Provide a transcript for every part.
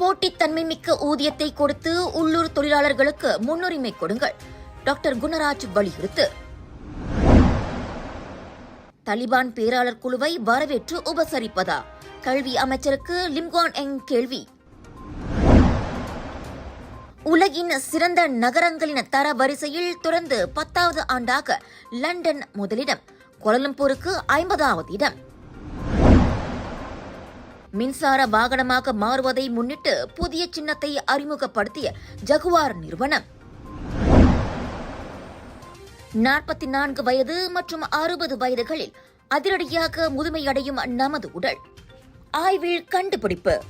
போட்டித்தன்மை மிக்க ஊதியத்தை கொடுத்து உள்ளூர் தொழிலாளர்களுக்கு முன்னுரிமை கொடுங்கள். டாக்டர் குணராஜ் வலியுறுத்து. தலிபான் பேராளர் குழுவை வரவேற்று உபசரிப்பதா? கல்வி அமைச்சருக்கு லிம்கான் எங் கேள்வி. உலகின் சிறந்த நகரங்களின் தர வரிசையில் தொடர்ந்து பத்தாவது ஆண்டாக லண்டன் முதலிடம் கோலலம்பூருக்கு ஐம்பதாவது இடம். மின்சார வாகனமாக மாறுவதை முன்னிட்டு புதிய சின்னத்தை அறிமுகப்படுத்திய ஜகுவார் நிறுவனம். நாற்பத்தி நான்கு வயது மற்றும் அறுபது வயதுகளில் அதிரடியாக முதுமையடையும் நமது உடல். ஆய்வில் கண்டுபிடிப்பு.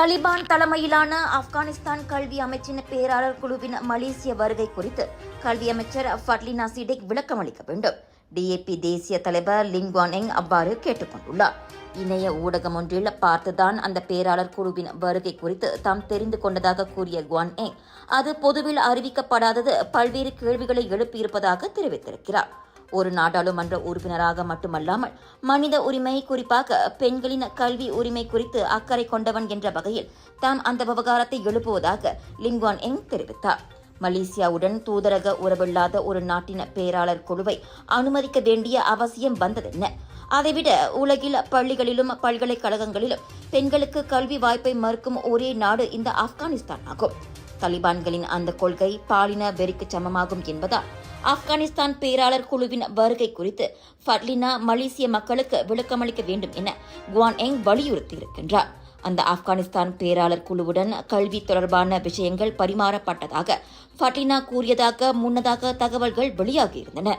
தலிபான் தலைமையிலான ஆப்கானிஸ்தான் கல்வி அமைச்சின் பேராளர் குழுவின் மலேசிய வருகை குறித்து கல்வி அமைச்சர் ஃபட்லினா சிடெக் விளக்கம் அளிக்க வேண்டும். டிஏபி தேசிய தலைவர் லிங்வான் எங் அவ்வாறு கேட்டுக்கொண்டுள்ளார் இணைய ஊடகம் ஒன்றில் பார்த்துதான் அந்த பேராளர் குழுவின் வருகை குறித்து தாம் தெரிந்து கொண்டதாக கூறிய குவான் எங் அது பொதுவில் அறிவிக்கப்படாதது பல்வேறு கேள்விகளை எழுப்பியிருப்பதாக தெரிவித்திருக்கிறார். ஒரு நாடாளுமன்ற உறுப்பினராக மட்டுமல்லாமல் மனித உரிமை குறிப்பாக பெண்களின் கல்வி உரிமை குறித்து அக்கறை கொண்டவன் என்ற வகையில் தாம் அந்த விவகாரத்தை எழுப்புவதாக லிங்வான் எங் தெரிவித்தார். மலேசியாவுடன் தூதரக உறவில்லாத ஒரு நாட்டின் பேராளர் குழுவை அனுமதிக்க வேண்டிய அவசியம் வந்ததென்ன? அதைவிட உலகில் பள்ளிகளிலும் பல்கலைக்கழகங்களிலும் பெண்களுக்கு கல்வி வாய்ப்பை மறுக்கும் ஒரே நாடு இந்த ஆப்கானிஸ்தான் ஆகும். தலிபான்களின் அந்த கொள்கை பாலின வெறிக்கு சமமாகும் என்பதால் ஆப்கானிஸ்தான் பேராளர் குழுவின் வருகை குறித்து ஃபட்லினா மலேசிய மக்களுக்கு விளக்கமளிக்க வேண்டும் என குவான் எங் வலியுறுத்தியிருக்கின்றார். அந்த ஆப்கானிஸ்தான் பேராளர் குழுவுடன் கல்வி தொடர்பான விஷயங்கள் பரிமாறப்பட்டதாக ஃபட்லினா கூறியதாக முன்னதாக தகவல்கள் வெளியாகியிருந்தன.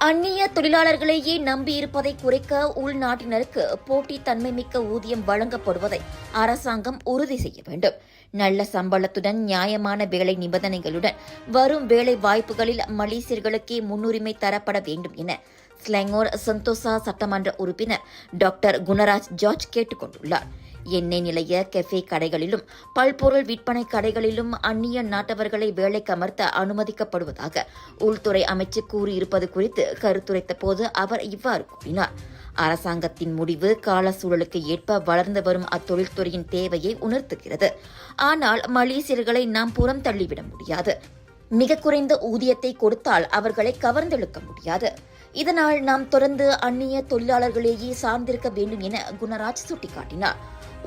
அந்நிய தொழிலாளர்களையே நம்பியிருப்பதை குறைக்க உள்நாட்டினருக்கு போட்டி தன்மை மிக்க ஊதியம் வழங்கப்படுவதை அரசாங்கம் உறுதி செய்ய வேண்டும். நல்ல சம்பளத்துடன் நியாயமான வேலை நிபந்தனைகளுடன் வரும் வேலை வாய்ப்புகளில் மலேசியர்களுக்கே முன்னுரிமை தரப்பட வேண்டும் என ஸ்லெங்கோர் சந்தோசா சட்டமன்ற உறுப்பினர் டாக்டர் குணராஜ் ஜார்ஜ் கேட்டுக் கொண்டுள்ளார் எண்ணெய் நிலைய கெஃபே கடைகளிலும் பல்பொருள் விற்பனை கடைகளிலும் அந்நிய நாட்டவர்களை வேலைக்கு அமர்த்த அனுமதிக்கப்படுவதாக உள்துறை அமைச்சு கூறியிருப்பது குறித்து கருத்துரைத்த போது அவர் இவ்வாறு கூறினார். அரசாங்கத்தின் முடிவு கால சூழலுக்கு ஏற்ப வளர்ந்து வரும் அத்தொழில்துறையின் தேவையை உணர்த்துகிறது. ஆனால் மலேசியர்களை நாம் புறம் தள்ளிவிட முடியாது. மிக குறைந்த ஊதியத்தை கொடுத்தால் அவர்களை கவர்ந்தெழுக்க முடியாது. இதனால் நாம் தொடர்ந்து அந்நிய தொழிலாளர்களையே சார்ந்திருக்க வேண்டும் என குணராஜ் சுட்டிக்காட்டினார்.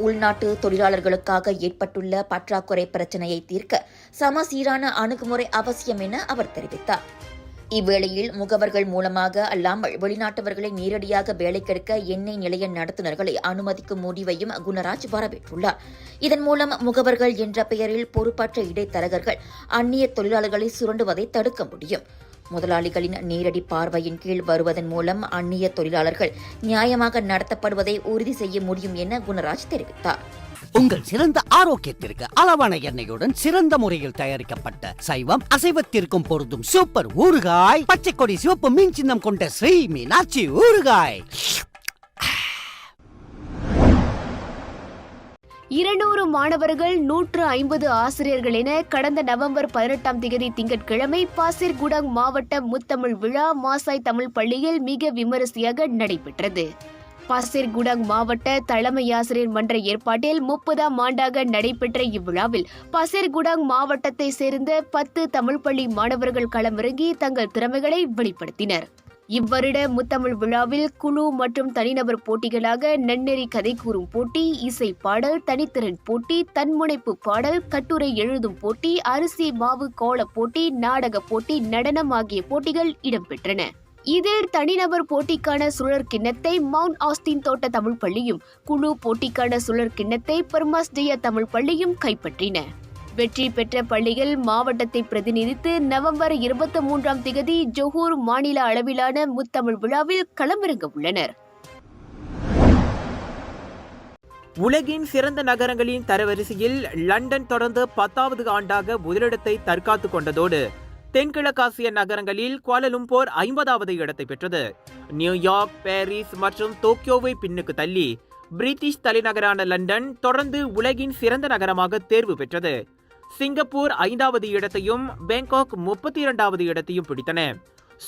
உள்நாட்டு தொழிலாளர்களுக்காக ஏற்பட்டுள்ள பற்றாக்குறை பிரச்சினையை தீர்க்க சமசீரான அணுகுமுறை அவசியம் என அவர் தெரிவித்தார். இவ்வேளையில் முகவர்கள் மூலமாக அல்லாமல் வெளிநாட்டவர்களை நேரடியாக வேலைக்கெடுக்க எண்ணெய் நிலைய நடத்துனர்களை அனுமதிக்கும் முடிவையும் குணராஜ் வரவேற்றுள்ளார். இதன் மூலம் முகவர்கள் என்ற பெயரில் பொறுப்பற்ற இடைத்தரகர்கள் அந்நிய தொழிலாளர்களை சுரண்டுவதை தடுக்க முடியும். முதலாளிகளின் நேரடி பார்வையின் கீழ் வருவதன் மூலம் அந்நிய தொழிலாளர்கள் நியாயமாக நடத்தப்படுவதை உறுதி செய்ய முடியும் என குணராஜ் தெரிவித்தார். உங்கள் சிறந்த ஆரோக்கியத்திற்கு அளவான எண்ணெயுடன் சிறந்த முறையில் தயாரிக்கப்பட்ட சைவம் அசைவத்திற்கும் பொருந்தும் சூப்பர் ஊறுகாய் பச்சை கொடி சிவப்பு மீன் சின்னம் கொண்ட ஸ்ரீ மீனாட்சி ஊறுகாய். இருநூறு மாணவர்கள் நூற்று ஐம்பது ஆசிரியர்கள் என கடந்த நவம்பர் பதினெட்டாம் தேதி திங்கட்கிழமை பாசிர்குடாங் மாவட்ட முத்தமிழ் விழா மாசாய் தமிழ் பள்ளியில் மிக விமரிசையாக நடைபெற்றது. பாசிர்குடாங் மாவட்ட தலைமை ஆசிரியர் மன்ற ஏற்பாட்டில் முப்பதாம் ஆண்டாக நடைபெற்ற இவ்விழாவில் பாசிர்குடங் மாவட்டத்தை சேர்ந்த பத்து தமிழ் பள்ளி மாணவர்கள் களமிறங்கி தங்கள் திறமைகளை வெளிப்படுத்தினர். இவ்வருட முத்தமிழ் விழாவில் குழு மற்றும் தனிநபர் போட்டிகளாக நன்னெறி கதை கூறும் போட்டி இசை பாடல் தனித்திறன் போட்டி தன்முனைப்பு பாடல் கட்டுரை எழுதும் போட்டி அரிசி மாவு கோல போட்டி நாடக போட்டி நடனம் ஆகிய போட்டிகள் இடம்பெற்றன. இதில் தனிநபர் போட்டிக்கான சுழற் கிண்ணத்தை மவுண்ட் ஆஸ்டின் தோட்ட தமிழ் பள்ளியும் குழு போட்டிக்கான சுழற் கிண்ணத்தை பர்மாஸ்டியா தமிழ் பள்ளியும் கைப்பற்றின. வெற்றி பெற்ற பள்ளிகள் மாவட்டத்தை பிரதிநிதித்து நவம்பர் இருபத்தி மூன்றாம் திகதி ஜொஹூர் மாநில அளவிலான முத்தமிழ் விழாவில் களமிறங்க உள்ளனர். உலகின் சிறந்த நகரங்களின் தரவரிசையில் லண்டன் தொடர்ந்து பத்தாவது ஆண்டாக முதலிடத்தை தற்காத்துக் கொண்டதோடு தென்கிழக்காசிய நகரங்களில் குவாலலும்போர் ஐம்பதாவது இடத்தை பெற்றது. நியூயார்க் பாரிஸ் மற்றும் டோக்கியோவை பின்னுக்கு தள்ளி பிரிட்டிஷ் தலைநகரான லண்டன் தொடர்ந்து உலகின் சிறந்த நகரமாக தேர்வு பெற்றது. சிங்கப்பூர் ஐந்தாவது இடத்தையும் பேங்காக் முப்பத்தி இரண்டாவது இடத்தையும் பிடித்தன.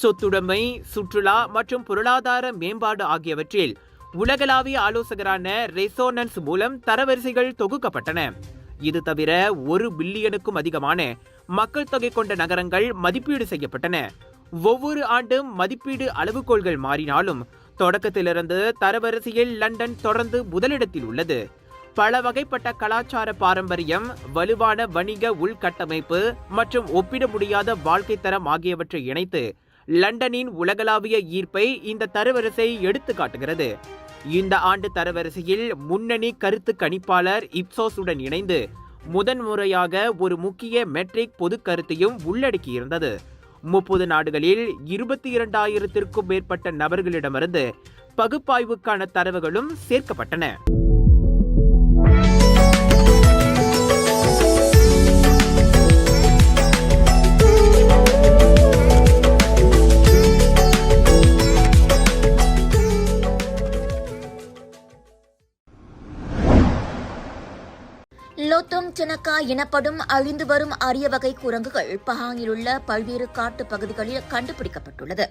சொத்துடைமை சுற்றுலா மற்றும் பொருளாதார மேம்பாடு ஆகியவற்றில் உலகளாவிய ஆலோசகரான ரெசோனன்ஸ் மூலம் தரவரிசைகள் தொகுக்கப்பட்டன. இது தவிர ஒரு பில்லியனுக்கும் அதிகமான மக்கள் தொகை கொண்ட நகரங்கள் மதிப்பீடு செய்யப்பட்டன. ஒவ்வொரு ஆண்டும் மதிப்பீடு அளவுகோல்கள் மாறினாலும் தொடக்கத்திலிருந்து தரவரிசையில் லண்டன் தொடர்ந்து முதலிடத்தில் உள்ளது. பல வகைப்பட்ட கலாச்சார பாரம்பரியம் வலுவான வணிக உள்கட்டமைப்பு மற்றும் ஒப்பிட முடியாத வாழ்க்கை தரம் ஆகியவற்றை இணைத்து லண்டனின் உலகளாவிய ஈர்ப்பை இந்த தரவரிசை எடுத்து காட்டுகிறது. இந்த ஆண்டு தரவரிசையில் முன்னணி கருத்து கணிப்பாளர் இப்சோஸுடன் இணைந்து முதன்முறையாக ஒரு முக்கிய மெட்ரிக் பொது கருத்தையும் உள்ளடக்கியிருந்தது. முப்பது நாடுகளில் இருபத்தி இரண்டாயிரத்திற்கும் மேற்பட்ட நபர்களிடமிருந்து பகுப்பாய்வுக்கான தரவுகளும் சேர்க்கப்பட்டன. லோத்தோங் செனக்கா எனப்படும் அழிந்து வரும் அரிய வகை குரங்குகள் பஹாங்கில் உள்ள பல்வேறு காட்டு பகுதிகளில் கண்டுபிடிக்கப்பட்டுள்ளது.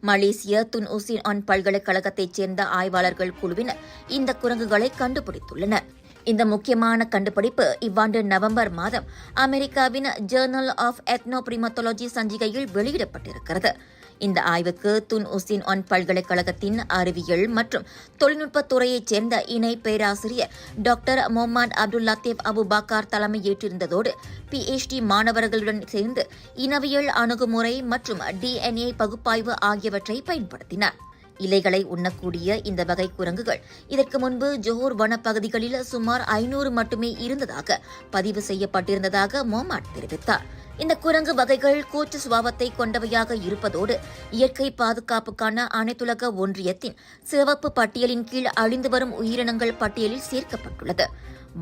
மலேசிய துன் உசின் ஆன் பல்கலைக்கழகத்தைச் சேர்ந்த ஆய்வாளர்கள் குழுவினர் இந்த குரங்குகளை கண்டுபிடித்துள்ளனர். இந்த முக்கியமான கண்டுபிடிப்பு இவ்வாண்டு நவம்பர் மாதம் அமெரிக்காவின் ஜேர்னல் ஆஃப் எத்னோ பிரிமத்தோலஜி சஞ்சிகையில் வெளியிடப்பட்டிருக்கிறது. இந்த ஆய்வுக்கு துன் உசின் ஒன் பல்கலைக்கழகத்தின் அறிவியல் மற்றும் தொழில்நுட்பத் துறையைச் சேர்ந்த இணை பேராசிரியர் டாக்டர் முகமது அப்துல் லத்தீப் அபுபாக்கார் தலைமையேற்றிருந்ததோடு பிஎச்டி மாணவர்களுடன் சேர்ந்து இனவியல் அணுகுமுறை மற்றும் டிஎன்ஏ பகுப்பாய்வு ஆகியவற்றை பயன்படுத்தினார். இலைகளை உண்ணக்கூடிய இந்த வகை குரங்குகள். இதற்கு முன்பு ஜோஹர் வனப்பகுதிகளில் சுமார் ஐநூறு மட்டுமே இருந்ததாக பதிவு செய்யப்பட்டிருந்ததாக மொமாட் தெரிவித்தார். இந்த குரங்கு வகைகள் கூச்சு சுபாவத்தை கொண்டவையாக இருப்பதோடு இயற்கை பாதுகாப்புக்கான அனைத்துலக ஒன்றியத்தின் சிவப்பு பட்டியலின் கீழ் அழிந்து வரும் உயிரினங்கள் பட்டியலில் சேர்க்கப்பட்டுள்ளது.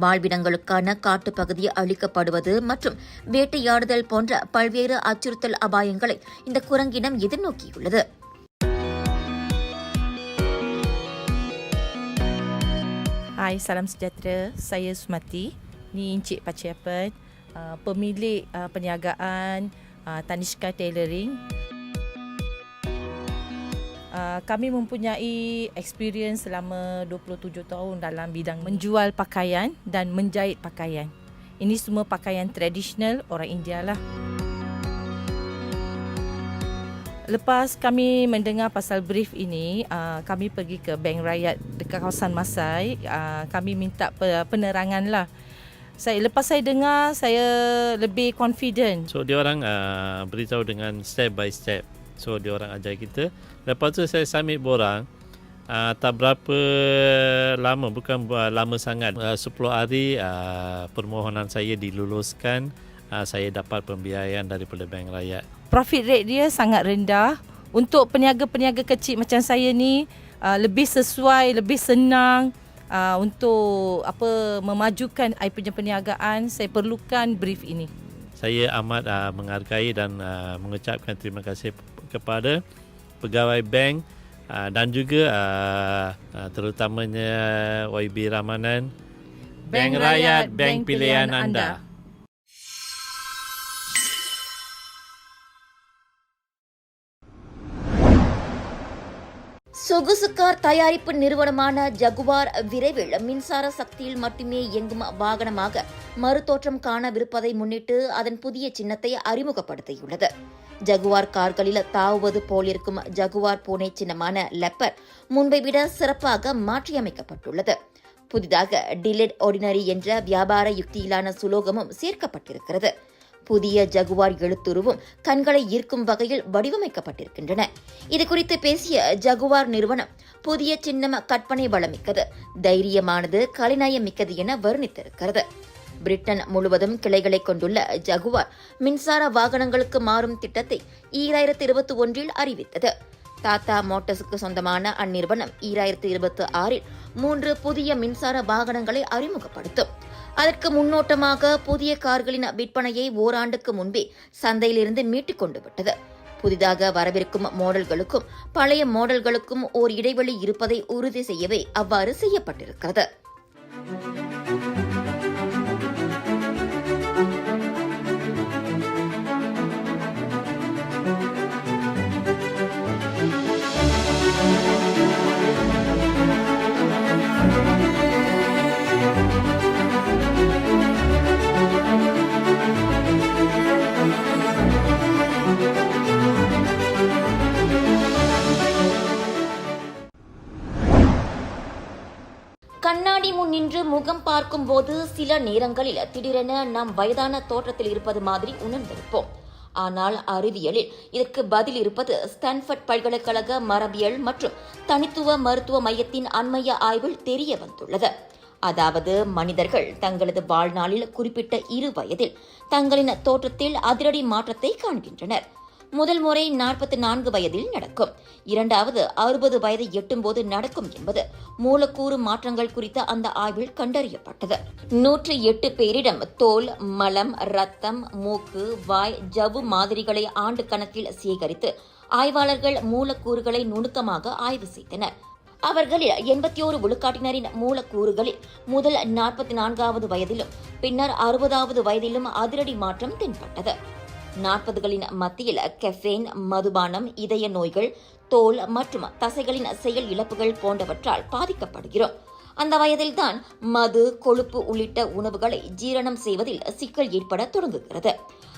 வாழ்விடங்களுக்கான காட்டுப்பகுதி அளிக்கப்படுவது மற்றும் வேட்டையாடுதல் போன்ற பல்வேறு அச்சுறுத்தல் அபாயங்களை இந்த குரங்கினம் எதிர்நோக்கியுள்ளது. Hai, salam sejahtera. Saya Sumati. Ni Encik Paciapan, uh, pemilik uh, perniagaan uh, Tanishka Tailoring. Uh, kami mempunyai experience selama 27 tahun dalam bidang menjual pakaian dan menjahit pakaian. Ini semua pakaian tradisional orang India lah. Lepas kami mendengar pasal brief ini, uh, kami pergi ke Bank Rakyat dekat kawasan Masai. Uh, kami minta pe- penerangan lah. Saya lepas saya dengar, saya lebih confident. So dia orang uh, beritahu dengan step by step. So dia orang ajar kita. Lepas tu saya submit borang. Uh, tak berapa lama, bukan uh, lama sangat. Uh, 10 hari uh, permohonan saya diluluskan uh, saya dapat pembiayaan daripada bank rakyat. Profit rate dia sangat rendah. Untuk peniaga-peniaga kecil macam saya ni uh, lebih sesuai, lebih senang uh, untuk apa memajukan saya punya perniagaan, saya perlukan brief ini. Saya amat uh, menghargai dan uh, mengucapkan terima kasih kepada pegawai bank uh, dan juga uh, uh, terutamanya YB Ramanan. Bank, bank Rakyat, Bank, bank Pilihan, pilihan anda. anda. Car தயாரிப்பு நிறுவனமான ஜகுவார் விரைவில் மின்சார சக்தியில் மட்டுமே இயங்கும் வாகனமாக மறுதோற்றம் காணவிருப்பதை முன்னிட்டு அதன் புதிய சின்னத்தை அறிமுகப்படுத்தியுள்ளது. ஜகுவார் கார்களில் தாவுவது போலிருக்கும் ஜகுவார் பூனை சின்னமான லெப்பர் முன்பை விட சிறப்பாக மாற்றியமைக்கப்பட்டுள்ளது. புதிதாக டிலெட் ஆர்டினரி என்ற வியாபார யுக்தியிலான சுலோகமும் சேர்க்கப்பட்டிருக்கிறது. புதிய ஜகுவார் எழுத்துருவும் கண்களை ஈர்க்கும் வகையில் வடிவமைக்கப்பட்டிருக்கின்றன. இது குறித்து பேசிய ஜகுவார் நிறுவனம் புதிய சின்னம் கற்பனை வளமிக்கது தைரியமானது கலைநயமிக்கது என வர்ணித்திருக்கிறது. பிரிட்டன் முழுவதும் கிளைகளை கொண்டுள்ள ஜகுவார் மின்சார வாகனங்களுக்கு மாறும் திட்டத்தை ஈராயிரத்தி இருபத்தி ஒன்றில் அறிவித்தது. டாடா மோட்டர்ஸுக்கு சொந்தமான அந்நிறுவனம் ஈராயிரத்தி இருபத்தி ஆறில் மூன்று புதிய மின்சார வாகனங்களை அறிமுகப்படுத்தும். அதற்கு முன்னோட்டமாக புதிய கார்களின் விற்பனையை ஓராண்டுக்கு முன்பே சந்தையிலிருந்து மீட்டுக் கொண்டு விட்டது புதிதாக வரவிருக்கும் மாடல்களுக்கும் பழைய மாடல்களுக்கும் ஓர் இடைவெளி இருப்பதை உறுதி செய்யவே அவ்வாறு செய்யப்பட்டிருக்கிறது. போது சில நேரங்களில் திடீரென நாம் வயதான தோற்றத்தில் இருப்பது மாதிரி உணர்ந்திருப்போம். ஆனால் அறிவியலில் இதற்கு பதில் இருப்பது ஸ்டான்ஃபர்ட் பல்கலைக்கழக மரபியல் மற்றும் தனித்துவ மருத்துவ மையத்தின் அண்மைய ஆய்வில் தெரிய வந்துள்ளது. அதாவது மனிதர்கள் தங்களது வாழ்நாளில் குறிப்பிட்ட இரு வயதில் தங்களின் தோற்றத்தில் அதிரடி மாற்றத்தை காண்கின்றனர். முதல் முறை நாற்பத்தி நான்கு வயதில் நடக்கும். இரண்டாவது அறுபது வயதை எட்டும்போது நடக்கும் என்பது மூலக்கூறு மாற்றங்கள் குறித்த அந்த ஆய்வில் கண்டறியப்பட்டது. நூற்றி எட்டு பேரிடம் தோல் மலம் ரத்தம் மூக்கு வாய் ஜவ்வு மாதிரிகளை ஆண்டு கணக்கில் சேகரித்து ஆய்வாளர்கள் மூலக்கூறுகளை நுணுக்கமாக ஆய்வு செய்தனர். அவர்களில் எண்பத்தி ஓரு விழுக்காட்டினரின் மூலக்கூறுகளில் முதல் நாற்பத்தி நான்காவது வயதிலும் பின்னர் அறுபதாவது வயதிலும் அதிரடி மாற்றம் தென்பட்டது. நாற்பதுகளின் மத்தியில் கெஃபேன் மதுபானம் இதய நோய்கள் தோல் மற்றும் தசைகளின் செயல் இழப்புகள் போன்றவற்றால் பாதிக்கப்படுகிறோம். அந்த வயதில்தான் மது கொழுப்பு உள்ளிட்ட உணவுகளை ஜீரணம் செய்வதில் சிக்கல் ஏற்பட தொடங்குகிறது.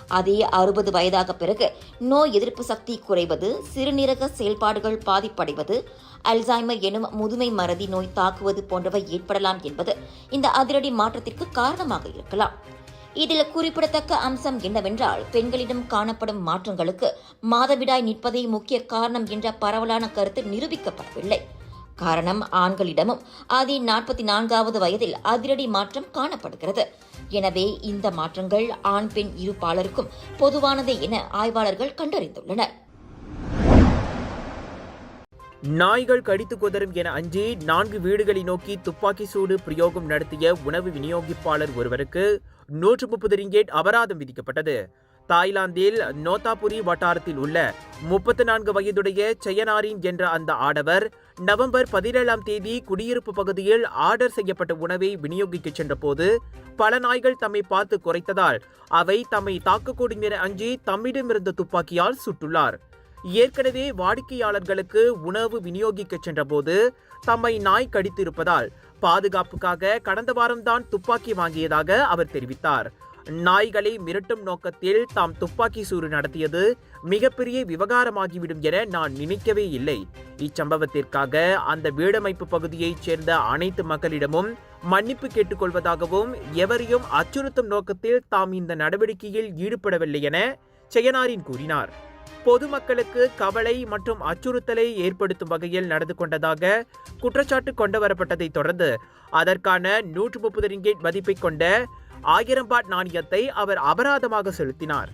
அதே அறுபது வயதாக பிறகு நோய் எதிர்ப்பு சக்தி குறைவது சிறுநீரக செயல்பாடுகள் பாதிப்படைவது அல்சைமர் எனும் முதுமை மறதி நோய் தாக்குவது போன்றவை ஏற்படலாம் என்பது இந்த அதிரடி மாற்றத்திற்கு காரணமாக இருக்கலாம். இதில் குறிப்பிடத்தக்க அம்சம் என்னவென்றால் பெண்களிடம் காணப்படும் மாற்றங்களுக்கு மாதவிடாய் நிற்பதே முக்கிய காரணம் என்ற பரவலான கருத்து நிரூபிக்கப்படவில்லை. காரணம் ஆண்களிடமும் அதே நாற்பத்தி நான்காவது வயதில் அதிரடி மாற்றம் காணப்படுகிறது. எனவே இந்த மாற்றங்கள் ஆண் பெண் இருப்பாளருக்கும் பொதுவானது பொதுவானதே என ஆய்வாளர்கள் கண்டறிந்துள்ளனர். நாய்கள் கடித்து கொதரும் என அஞ்சி நான்கு வீடுகளை நோக்கி துப்பாக்கி சூடு பிரயோகம் நடத்திய உணவு விநியோகிப்பாளர் ஒருவருக்கு நூற்று முப்பது ரிங்கேட் அபராதம் விதிக்கப்பட்டது. தாய்லாந்தில் நோத்தாபுரி வட்டாரத்தில் உள்ள முப்பத்தி நான்கு வயதுடைய செயனாரின் என்ற அந்த ஆடவர் நவம்பர் பதினேழாம் தேதி குடியிருப்பு பகுதியில் ஆர்டர் செய்யப்பட்ட உணவை விநியோகிக்க சென்றபோது பல நாய்கள் தம்மை பார்த்து குறைத்ததால் அவை தம்மை தாக்கக்கூடும் என அஞ்சி தம்மிடமிருந்த துப்பாக்கியால் சுட்டுள்ளார். ஏற்கனவே வாடிக்கையாளர்களுக்கு உணவு விநியோகிக்கச் சென்றபோது தம்மை நாய் கடித்திருப்பதால் பாதுகாப்புக்காக கடந்த வாரம்தான் துப்பாக்கி வாங்கியதாக அவர் தெரிவித்தார். நாய்களை மிரட்டும் நோக்கத்தில் தாம் துப்பாக்கி சூடு நடத்தியது மிகப்பெரிய விவகாரமாகிவிடும் என நான் நினைக்கவே இல்லை. இச்சம்பவத்திற்காக அந்த வீடமைப்பு பகுதியைச் சேர்ந்த அனைத்து மக்களிடமும் மன்னிப்பு கேட்டுக்கொள்வதாகவும் எவரையும் அச்சுறுத்தும் நோக்கத்தில் தாம் இந்த நடவடிக்கையில் ஈடுபடவில்லை என செயனாரின் கூறினார். பொதுமக்களுக்கு கவலை மற்றும் அச்சுறுத்தலை ஏற்படுத்தும் வகையில் நடந்து கொண்டதாக குற்றச்சாட்டு கொண்டு வரப்பட்டதை தொடர்ந்து அதற்கான நூற்று முப்பது ரிங்கேட் மதிப்பை கொண்ட ஆயிரம் பாட் நாணயத்தை அவர் அபராதமாக செலுத்தினார்.